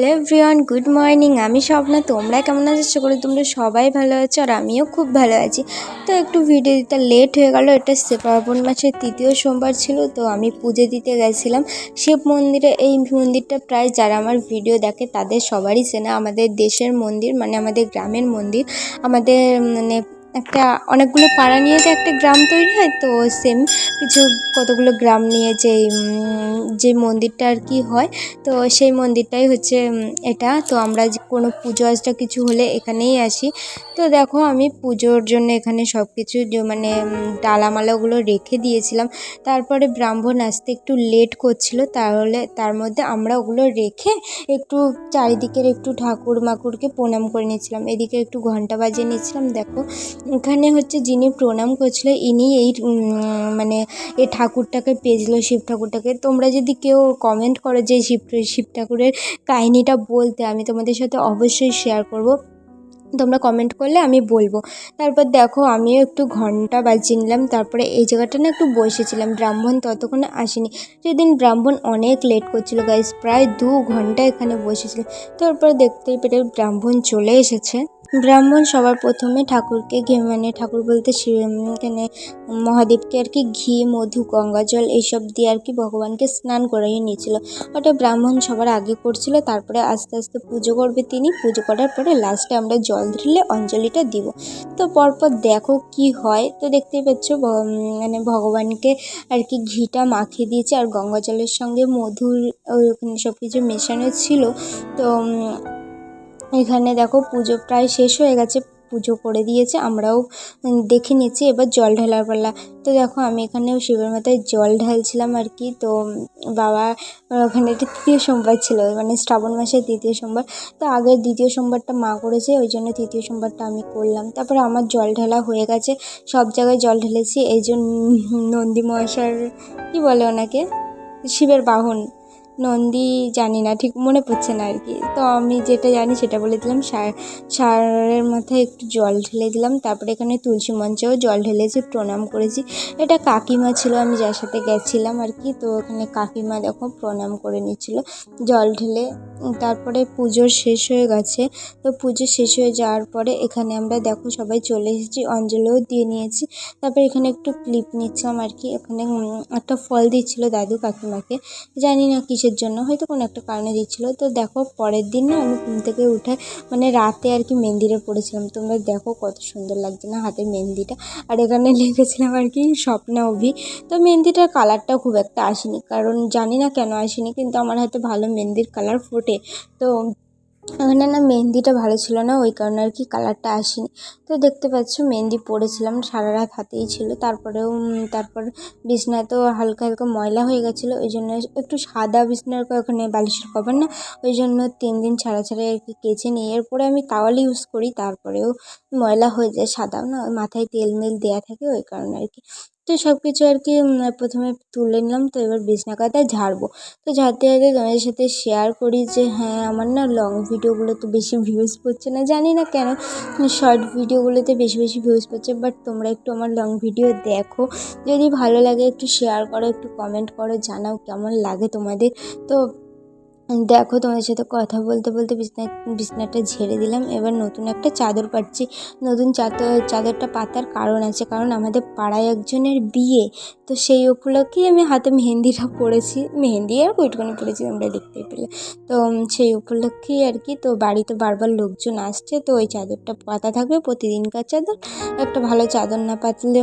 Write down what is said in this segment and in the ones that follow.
Hello everyone, good morning. আমি স্বপ্না, তোমরা কেমন আছো? আশা করি তোমরা সবাই ভালো আছো আর আমিও খুব ভালো আছি। তো একটু ভিডিও দিতে লেট হয়ে গেল, এটা শ্রাবণ মাসের তৃতীয় সোমবার ছিল, তো আমি পুজো দিতে গেছিলাম। শিব মন্দিরে, এই মন্দিরটা প্রায় যারা আমার ভিডিও দেখে তাদের সবারই চেনা। আমাদের দেশের মন্দির মানে আমাদের গ্রামের মন্দির, আমাদের মানে একটা অনেকগুলো পাড়া নিয়ে তো একটা গ্রাম তৈরি হয়, তো সেম কিছু কতগুলো গ্রাম নিয়ে যে যে মন্দিরটা আর কি হয়, তো সেই মন্দিরটাই হচ্ছে এটা। তো আমরা কোনো পুজো আজটা কিছু হলে এখানেই আসি। তো দেখো আমি পুজোর জন্য এখানে সব কিছু মানে ডালামালাগুলো রেখে দিয়েছিলাম। তারপরে ব্রাহ্মণ আসতে একটু লেট করছিল, তাহলে তার মধ্যে আমরা ওগুলো রেখে একটু চারিদিকের একটু ঠাকুর মাকুরকে প্রণাম করে নিয়েছিলাম। এদিকে একটু ঘণ্টা বাজিয়ে নিয়েছিলাম, দেখো। এখানে হচ্ছে যিনি প্রণাম করছিল, ইনি এই মানে এই ঠাকুরটাকে পেয়েছিল, শিব ঠাকুরটাকে। তোমরা যদি কেউ কমেন্ট করো যে শিব শিব ঠাকুরের কাহিনিটা বলতে, আমি তোমাদের সাথে অবশ্যই শেয়ার করব। তোমরা কমেন্ট করলে আমি বলব। তারপর দেখো, আমিও একটু ঘণ্টা বাজিয়ে নিলাম। তারপরে এই জায়গাটা না একটু বসেছিলাম, ব্রাহ্মণ ততক্ষণে আসেনি। সেদিন ব্রাহ্মণ অনেক লেট করছিল গাইস প্রায় দু ঘণ্টা এখানে বসেছিল। তারপর দেখতেই পেরে ব্রাহ্মণ চলে এসেছে। ব্রাহ্মণ সবার প্রথমে ঠাকুরকে ঘি মানে ঠাকুর বলতে এখানে মহাদেবকে আর কি ঘি, মধু, গঙ্গা জল এইসব দিয়ে আর কি ভগবানকে স্নান করাইয়ে নিয়েছিল। ওটা ব্রাহ্মণ সবার আগে করছিল, তারপরে আস্তে আস্তে পুজো করবে তিনি। পুজো করার পরে লাস্টে আমরা জল ঢেলে অঞ্জলিটা দিব। তো পরপর দেখো কি হয়, তো দেখতেই পাচ্ছ মানে ভগবানকে আর কি ঘিটা মাখিয়ে দিয়েছে, আর গঙ্গা জলের সঙ্গে মধুর ওখানে সব কিছু মেশানো ছিল। তো এখানে দেখো পুজো প্রায় শেষ হয়ে গেছে, পুজো করে দিয়েছে, আমরাও দেখে নিয়েছি এবার জল ঢালার পালা। তো দেখো আমি এখানেও শিবের মাথায় জল ঢালছিলাম আর কি, তো বাবা ওখানে তৃতীয় সোমবার ছিল মানে শ্রাবণ মাসের তৃতীয় সোমবার। তো আগের দ্বিতীয় সোমবারটা মা করেছে, ওই জন্য তৃতীয় সোমবারটা আমি করলাম। তারপরে আমার জল ঢালা হয়ে গেছে, সব জায়গায় জল ঢেলেছি, এই জন্য নন্দী মহাশয়ের, কী বলে ওনাকে? শিবের বাহন। নন্দী জানি না, ঠিক মনে পড়ছে না আর কি তো আমি যেটা জানি সেটা বলে দিলাম, সার, সারের মাথায় একটু জল ঢেলে দিলাম, তারপরে এখানে তুলসী মঞ্চেও জল ঢেলেছি, প্রণাম করেছি। এটা কাকিমা ছিল, আমি যার সাথে গেছিলাম আর কি তো ওখানে কাকিমা দেখো প্রণাম করে নিচ্ছিল, জল ঢেলে। তারপরে পুজো শেষ হয়ে গেছে, তো পুজো শেষ হয়ে যাওয়ার পরে এখানে আমরা দেখো সবাই চলে এসেছি, অঞ্জলিও দিয়ে নিয়েছি। তারপরে এখানে একটু ক্লিপ নিচ্ছিলাম আর কি এখানে একটা ফল দিচ্ছিল দাদু কাকিমাকে, জানি না কিসের জন্য হয়তো কোনো একটা কারণে দিচ্ছিল। তো দেখো, পরের দিন না আমি ঘুম থেকে উঠে মানে রাতে আর কি মেহেন্দিরে পড়েছিলাম তোমরা দেখো কত সুন্দর লাগছে না হাতে মেহেন্দিটা। আর এখানে লিখেছিলাম আর কি, স্বপ্না অভি। তো মেহেন্দিটার কালারটাও খুব একটা আসেনি। কারণ জানি না কেন আসেনি, কিন্তু আমার হাতে ভালো মেহেন্দির কালার ফোটে। তো এখানে না মেহেন্দিটা ভালো ছিল না, ওই কারণে আর কি কালারটা আসেনি। তো দেখতে পাচ্ছ, মেহেন্দি পড়েছিলাম সারা রাত হাতেই ছিল। তারপরেও তারপর বিছনায় তো হালকা হালকা ময়লা হয়ে গেছিল, ওই জন্য একটু সাদা বিছনার ওখানে বালিশের কভার না, ওই জন্য তিন দিন ছাড়া ছাড়া আর কি কেচে নিই এরপরে আমি তাওয়াল ইউজ করি, তারপরেও ময়লা হয়ে যায় সাদাও না মাথায় তেল মেল দেওয়া থাকে, ওই কারণে আর কি। তো সব কিছু আর কি প্রথমে তুলে নিলাম, তো এবার বিছনা কাঁথায় ঝাড়বো। তো ঝাড়তে ঝাড়তে তোমাদের সাথে শেয়ার করি যে হ্যাঁ আমার না লং ভিডিওগুলো তো বেশি ভিউজ পড়ছে না। জানি না কেন শর্ট ভিডিওগুলোতে বেশি বেশি ভিউজ পাচ্ছে বাট তোমরা একটু আমার লং ভিডিও দেখো। যদি ভালো লাগে একটু শেয়ার করো, একটু কমেন্ট করো, জানাও কেমন লাগে তোমাদের। তো দেখো, তোমাদের সাথে কথা বলতে বলতে বিছনা, বিছনাটা ঝেড়ে দিলাম। এবার নতুন একটা চাদর পাচ্ছি নতুন চাদর, চাদরটা পাতার কারণ আছে, কারণ আমাদের পাড়ায় একজনের বিয়ে। তো সেই উপলক্ষেই আমি হাতে মেহেন্দিটা পরেছি মেহেন্দি আর কইটুখানি পরেছি তোমরা দেখতেই পেলে। তো সেই উপলক্ষেই আর কি, তো বাড়িতে বারবার লোকজন আসছে। তো ওই চাদরটা পাতা থাকবে, প্রতিদিনকার চাদর। একটা ভালো চাদর না পাতলে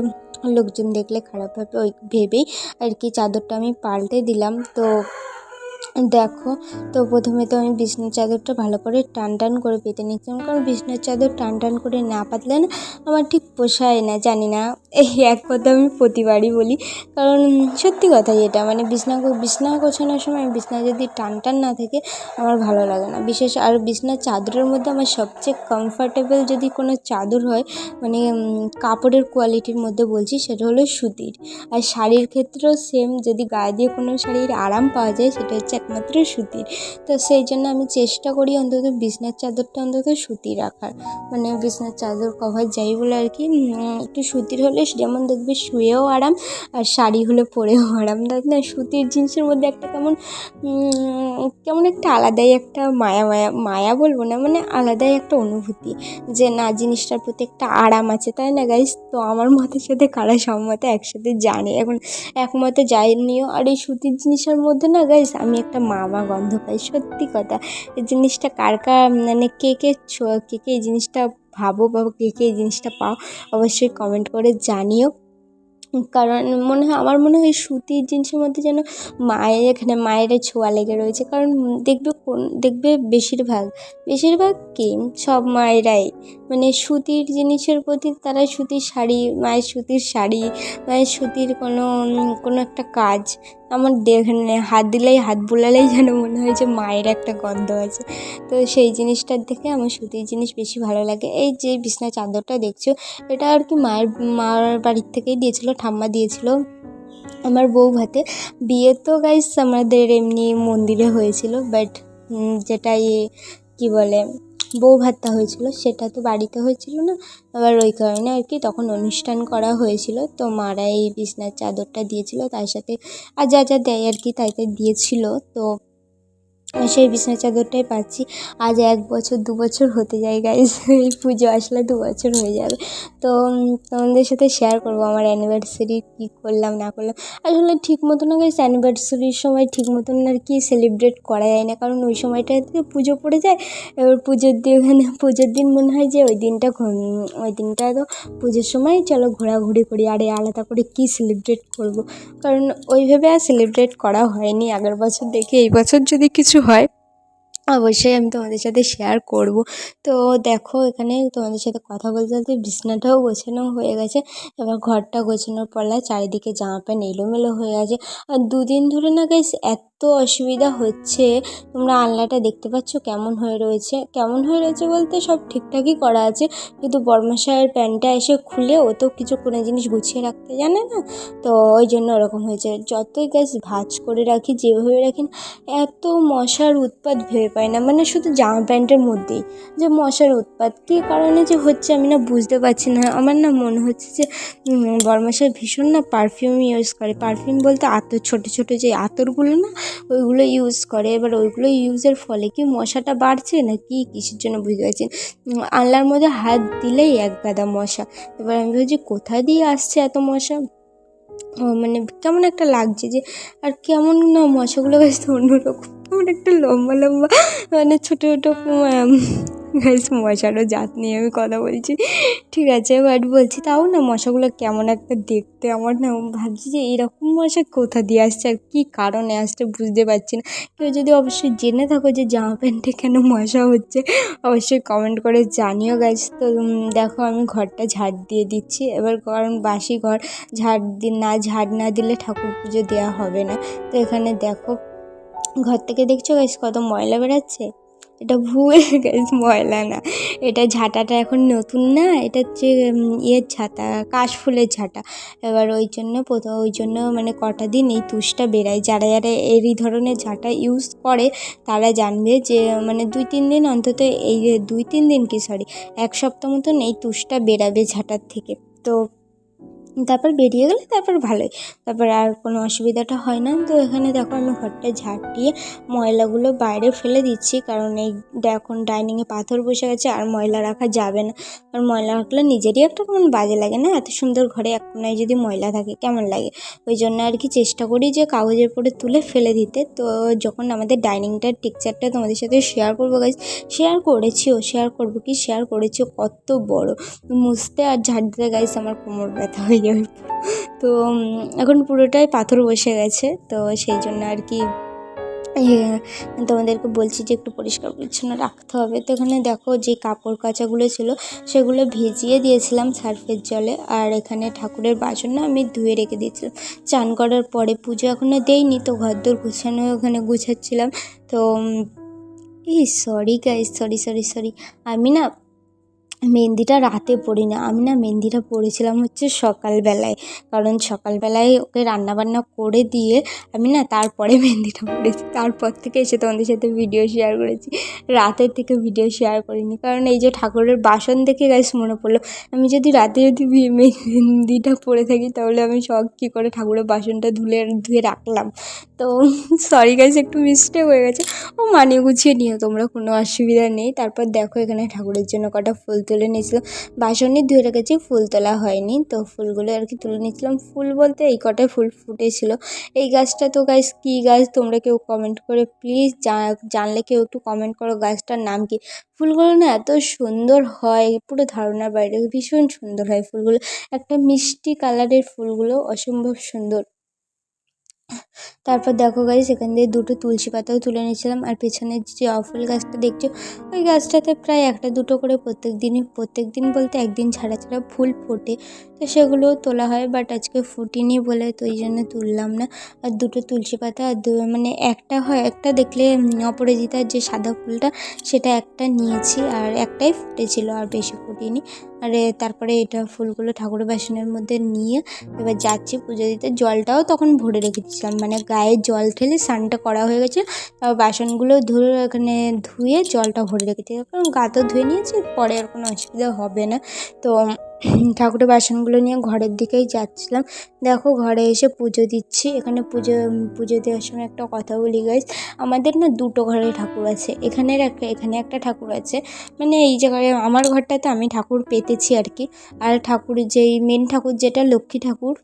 লোকজন দেখলে খারাপ হবে, ওই ভেবেই আর কি চাদরটা আমি পাল্টে দিলাম। তো দেখো, তো প্রথমে তো আমি বিছনার চাদরটা ভালো করে টান টান করে পেতে নিচ্ছিলাম। কারণ বিছনার চাদর টান টান করে না পাতলে না, আমার ঠিক পোষায় না, জানি না। এই এক কথা আমি প্রতিবারই বলি, কারণ সত্যি কথাই এটা মানে বিছনা বিছনা গোছানোর সময় বিছনা যদি টান টান না থাকে, আমার ভালো লাগে না। বিশেষ আর বিছনার চাদরের মধ্যে আমার সবচেয়ে কমফর্টেবল যদি কোনো চাদর হয় মানে কাপড়ের কোয়ালিটির মধ্যে বলছি, সেটা হলো সুতির। আর শাড়ির ক্ষেত্রেও সেম যদি গায়ে দিয়ে কোনো শাড়ির আরাম পাওয়া যায়, সেটা হচ্ছে একমাত্র সুতির। তো সেই জন্য আমি চেষ্টা করি অন্তত বিছনার চাদরটা অন্তত সুতি রাখার। মানে বিছনার চাদর কভার যাই বলে আর কি একটু সুতির হলে যেমন দেখবে শুয়েও আরাম, আর শাড়ি হলে পরেও আরাম। দেখ না, সুতির জিনিসের মধ্যে একটা কেমন কেমন একটা আলাদাই একটা মায়া মায়া মায়া বলব না মানে আলাদাই একটা অনুভূতি যে না, জিনিসটার প্রতি একটা আরাম আছে, তাই না গাইস তো আমার মতের সাথে কারা সম্মত একসাথে জানে। এখন একমতে যায়নিও আর এই সুতির জিনিসের মধ্যে না গাইস আমি একটা মামা গন্ধ পাই, সত্যি কথা। এই জিনিসটা কার কার মানে কে কে কে কে এই জিনিসটা ভাবো বা কে কে এই জিনিসটা পাও, অবশ্যই কমেন্ট করে জানিও। কারণ মনে হয়, আমার মনে হয় সুতির জিনিসের মধ্যে যেন মায়ের, এখানে মায়ের ছোঁয়া লেগে রয়েছে। কারণ দেখবে কোন, দেখবে বেশিরভাগ বেশিরভাগ কি? সব মায়েরাই। মানে সুতির জিনিসের প্রতি তারা সুতির শাড়ি, মায়ের সুতির শাড়ি, মায়ের সুতির কোনো কোনো একটা কাজ আমার দেখে হাত দিলেই, হাত বুলালেই যেন মনে হয় যে মায়ের একটা গন্ধ আছে। তো সেই জিনিসটার দেখে আমার সুতির জিনিস বেশি ভালো লাগে। এই যে বিছনা চাদরটা দেখছ, এটা আর কি মায়ের, মার বাড়ির থেকেই দিয়েছিল, ঠাম্মা দিয়েছিল। আমার বউ ভাতে। বিয়ে তো গাইস আমাদের এমনি মন্দিরে হয়েছিল বাট যেটা ইয়ে কী বলে বউ ভাতটা হয়েছিল, সেটা তো বাড়িতে হয়েছিল না। আবার ওই কারণে আর কি তখন অনুষ্ঠান করা হয়েছিল। তো মারা এই বিছনার চাদরটা দিয়েছিল, তার সাথে আর যা যা দেয় আর কি তাই তাই দিয়েছিল। তো সেই বিছানার চাদরটাই পাচ্ছি। আজ এক বছর, দু বছর হতে যায় গাইজ এই পুজো আসলে দু বছর হয়ে যাবে। তো তোমাদের সাথে শেয়ার করব আমার অ্যানিভার্সারি কী করলাম, না করলাম। আসলে ঠিক মতন গাইজ অ্যানিভার্সারির সময় ঠিক মতন আর কি সেলিব্রেট করা যায় না। কারণ ওই সময়টাতে পুজো পড়ে যায়। এবার পুজোর দিন ওখানে পুজোর দিন মনে হয় যে ওই দিনটা ওই দিনটা তো পুজোর সময় চলো ঘোরাঘুরি করি, আরে আলাদা করে কী সেলিব্রেট করব? কারণ ওইভাবে আর সেলিব্রেট করা হয়নি আগের বছর দেখে। এই বছর যদি কিছু হয়? অবশ্যই আমি তোমাদের সাথে শেয়ার করব। তো দেখো এখানে তোমাদের সাথে কথা বলতে বলতে বিছনাটাও গোছানো হয়ে গেছে। এবার ঘরটা গোছানোর পালা চারিদিকে জামা প্যান্ট এলোমেলো হয়ে গেছে আর দুদিন ধরে না গেছে এত অসুবিধা হচ্ছে। তোমরা আলনাটা দেখতে পাচ্ছ কেমন হয়ে রয়েছে। কেমন হয়ে রয়েছে বলতে সব ঠিকঠাকই করা আছে। কিন্তু বর্মশায়ের প্যান্টটা এসে খুলে ও তো কিছু কোনো জিনিস গুছিয়ে রাখতে জানে না। তো ওই জন্য ওরকম হয়েছে। যতই গাছ ভাঁজ করে রাখি, যেভাবে রাখি না, এত মশার উৎপাত ভেবে পাই না। মানে শুধু জামা প্যান্টের মধ্যেই। যে মশার উৎপাত, কী কারণে যে হচ্ছে আমি না বুঝতে পারছি না। আমার না মনে হচ্ছে যে বরমশাই ভীষণ না পারফিউম ইউজ করে। পারফিউম বলতে আতর, ছোটো ছোটো যে আতরগুলো না ওইগুলো ইউজ করে। এবার ওইগুলো ইউজের ফলে কি মশাটা বাড়ছে না কি কিসের জন্য বুঝতে পারছি আল্লাহর মধ্যে হাত দিলেই এক গাদা মশা। এবার আমি ভাবছি কোথা দিয়ে আসছে এত মশা? মানে কেমন একটা লাগছে যে আর কেমন না মশাগুলো বেশ অন্যরকম কেমন একটা লম্বা লম্বা মানে ছোটো ছোটো গাছ মশারও জাত নিয়ে আমি কথা বলছি। ঠিক আছে বাট বলছি তাও না মশাগুলো কেমন একটা দেখতে আমার না ভাবছি যে এরকম মশা কোথা দিয়ে আসছে আর কী কারণে আসছে বুঝতে পারছি না। কেউ যদি অবশ্যই জেনে থাকো যে জামা প্যান্টে কেন মশা হচ্ছে, অবশ্যই কমেন্ট করে জানিও গাছ তো দেখো আমি ঘরটা ঝাড় দিয়ে দিচ্ছি। এবার কারণ বাসি ঘর, ঝাড় দি, না, ঝাড় না দিলে ঠাকুর পুজো দেওয়া হবে না। তো এখানে দেখো, ঘর থেকে দেখছ গাইস কত ময়লা বেরাচ্ছে? এটা ভুয়ে গাইস ময়লা না। এটা ঝাঁটাটা এখন নতুন না, এটা হচ্ছে ইয়ের ঝাঁটা কাশফুলের ঝাঁটা। এবার ওই জন্য প্রথম, ওই জন্য মানে কটা দিন এই তুষটা বেরায়। যারা যারা এই ধরনের ঝাঁটা ইউজ করে, তারা জানবে যে মানে দুই তিন দিন অন্তত এই দুই তিন দিন কি সরি এক সপ্তাহ মতন এই তুষটা বেরাবে ঝাঁটার থেকে। তো তারপর বেরিয়ে গেলে তারপর ভালোই। তারপর আর কোনো অসুবিধাটা হয় না। তো এখানে দেখো আমি ঘরটা ঝাড় দিয়ে ময়লাগুলো বাইরে ফেলে দিচ্ছি। কারণ এই এখন ডাইনিংয়ে পাথর বসে গেছে আর ময়লা রাখা যাবে না। আর ময়লা রাখলে নিজেরই একটা কেমন বাজে লাগে না। এত সুন্দর ঘরে এক কোনায় যদি ময়লা থাকে কেমন লাগে? ওই জন্য আর কি চেষ্টা করি যে কাগজের পরে তুলে ফেলে দিতে। তো যখন আমাদের ডাইনিংটার টিকচারটা তোমাদের সাথে শেয়ার করব গাইজ শেয়ার করেছিও শেয়ার করব কি? শেয়ার করেছিও কত বড়। মুছতে আর ঝাড় দিতে গাইজ আমার কোমর ব্যথা হয়ে তো এখন পুরোটাই পাথর বসে গেছে। তো সেই জন্য আর কি ইয়ে, তোমাদেরকে বলছি যে একটু পরিষ্কার পরিচ্ছন্ন রাখতে হবে। তো এখানে দেখো যে কাপড় কাচাগুলো ছিল সেগুলো ভিজিয়ে দিয়েছিলাম সার্ফের জলে। আর এখানে ঠাকুরের বাসন না আমি ধুয়ে রেখে দিয়েছিলাম। চান করার পরে পুজো এখনও দেইনি তো ঘরদোর গুছানো ওখানে গুছাচ্ছিলাম। তো এই sorry guys sorry sorry sorry আমি না মেহেন্দিটা রাতে পড়ি না আমি না মেহেন্দিটা পড়েছিলাম হচ্ছে সকালবেলায়। কারণ সকালবেলায় ওকে রান্নাবান্না করে দিয়ে আমি না তারপরে মেহেন্দিটা পড়েছি। তারপর থেকে এসে তোমাদের সাথে ভিডিও শেয়ার করেছি। রাতের থেকে ভিডিও শেয়ার করিনি। কারণ এই যে ঠাকুরের বাসন দেখে গাইস মনে পড়ল, আমি যদি রাতে যদি মেহেন্দিটা পরে থাকি তাহলে আমি সব কী করে ঠাকুরের বাসনটা ধুলে, ধুয়ে রাখলাম। তো সরি গাইস একটু মিস্টেক হয়ে গেছে। ও মানিয়ে গুছিয়ে নিও, তোমরা কোনো অসুবিধা নেই। তারপর দেখো এখানে ঠাকুরের জন্য কটা ফুল তুলে নিয়েছিলাম বাসনই ধুয়ে রেখেছি, ফুল তোলা হয়নি। তো ফুলগুলো আর কি তুলে নিয়েছিলাম। ফুল বলতে এই কটাই ফুল ফুটেছিল। এই গাছটা তো গাছ কী গাছ? তোমরা কেউ কমেন্ট করে প্লিজ জানলে কেউ একটু কমেন্ট করো গাছটার নাম কি? ফুলগুলো না এত সুন্দর হয়, পুরো ধারণার বাইরে। ভীষণ সুন্দর হয় ফুলগুলো। একটা মিষ্টি কালারের ফুলগুলো, অসম্ভব সুন্দর। তারপর দেখো গাইস সেখান দিয়ে দুটো তুলসী পাতাও তুলে নিয়েছিলাম, আর পেছনের যে অফুল গাছটা দেখছ, ওই গাছটাতে প্রায় একটা দুটো করে প্রত্যেক দিনই, প্রত্যেক দিন বলতে একদিন ছাড়া ছাড়া ফুল ফোটে। তো সেগুলোও তোলা হয় বাট আজকে ফুটিনি বলে তো ওই জন্য তুললাম না। আর দুটো তুলসী পাতা, আর দু মানে একটা হয়, একটা দেখলে অপরাজিতার যে সাদা ফুলটা, সেটা একটা নিয়েছি, আর একটাই ফুটেছিল, আর বেশি ফুটিনি। আর তারপরে এটা ফুলগুলো ঠাকুরের বাসনের মধ্যে নিয়ে এবার যাচ্ছি পুজো দিতে। জলটাও তখন ভরে রেখেছিলাম। মানে গায়ে জল ঠেলে স্নানটা করা হয়ে গেছে তারপর বাসনগুলো ধুয়ে এখানে ধুয়ে জলটা ভরে রেখেছি। কারণ গা তো ধুয়ে নিয়েছি, পরে আর কোনো অসুবিধা হবে না। তো ঠাকুরের বাসনগুলো নিয়ে ঘরের দিকেই যাচ্ছিলাম। দেখো ঘরে এসে পুজো দিচ্ছি। এখানে পুজো পুজো দেওয়ার সময় একটা কথা বলি গাইস আমাদের না দুটো ঘরে ঠাকুর আছে। এখানের একটা এখানে একটা ঠাকুর আছে। মানে এই জায়গায়, আমার ঘরটাতে আমি ঠাকুর পেতেছি আর কি আর ঠাকুর যেই মেন ঠাকুর যেটা, লক্ষ্মী ঠাকুর।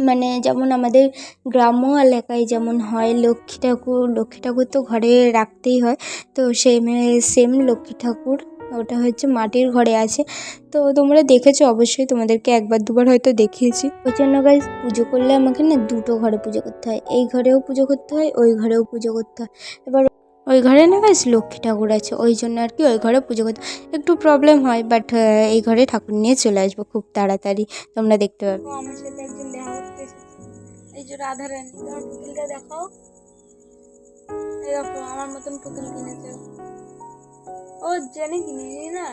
মানে যেমন আমাদের গ্রাম্য এলাকায় যেমন হয় লক্ষ্মী ঠাকুর লক্ষ্মী ঠাকুর তো ঘরে রাখতেই হয়। তো সেম সেম লক্ষ্মী ঠাকুর। ওটা হচ্ছে মাটির ঘরে আছে। তো তোমরা দেখেছ, অবশ্যই তোমাদেরকে একবার দুবার হয়তো দেখিয়েছি। ওই জন্য গাইজ পুজো করলে আমাকে না দুটো ঘরে পুজো করতে হয়। এই ঘরেও পুজো করতে হয়, ওই ঘরেও পুজো করতে হয়। এবার ওই ঘরে না গাইজ লক্ষ্মী ঠাকুর আছে, ওই জন্য আর কি ওই ঘরে পুজো করতে একটু প্রবলেম হয় বাট এই ঘরে ঠাকুর নিয়ে চলে আসব খুব তাড়াতাড়ি, তোমরা দেখতে পাবে। আমার সাথে একজন দেখা করতে এই যে দেখাও। আমার মতন পুতুল কিনেছে। ও। জেনে কিনেনি না?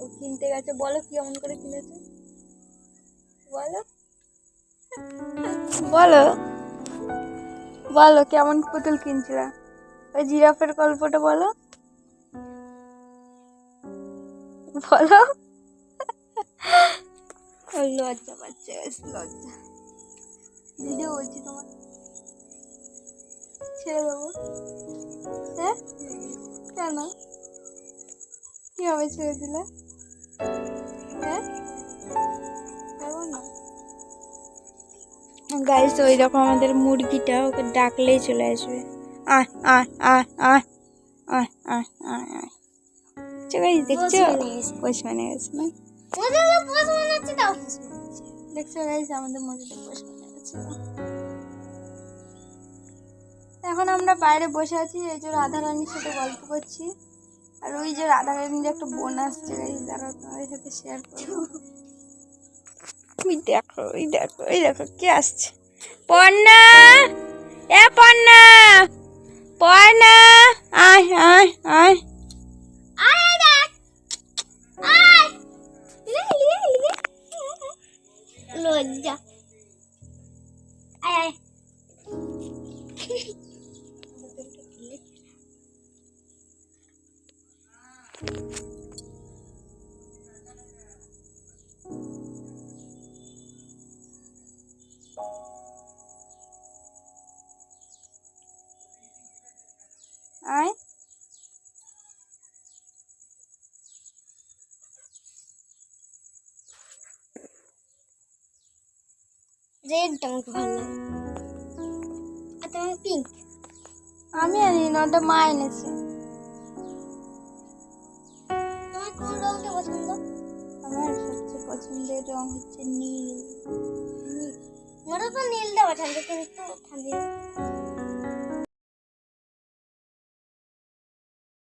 ও কিনতে গেছে বলো কি এমন করে কিনেছে? বলো। বলো। বলো কেমন পুতুল কিনছিলা? ওই জিরাফের গল্পটা বলো। বলো। লজ্জা পাচ্ছে লজ্জা। ভিডিও বলছি তোমার। ছেড়ে দেবো। হ্যাঁ? কেন? কীভাবে ছেড়ে দিলে? হ্যাঁ? গাইস ওই রকম আমাদের মুরগিটা ওকে ডাকলেই চলে আসবে। আয় আয় আয় আয় আয় আয় আয় আয়। গাইস দেখছ? পোষ মানে গেছে না? দেখছ গাইস আমাদের মুরগিটা পোষ মানে গেছে এখন আমরা বাইরে বসে আছি এই যে রাধা রানীর সাথে গল্প করছি। আর ওই যে রাধা রানীর একটা বোন আসছে তোমাদের সাথে শেয়ার করব। ওই দেখো ওই দেখো ওই দেখো কে আসছে। পর্ণা! এ পর্ণা! পর্ণা! আয় আয় আয়। লজ্জা। আয় আয়। রেডটা আমাকে ভালো লাগে আর তোমার পিঙ্ক আমি আনি না ওটা মা এনেছে। তোমার কোন রঙটা পছন্দ? আমার সবচেয়ে পছন্দের রং হচ্ছে নীল। নীল। আমারও তো নীলটা পছন্দ কিন্তু ঠান্ডা।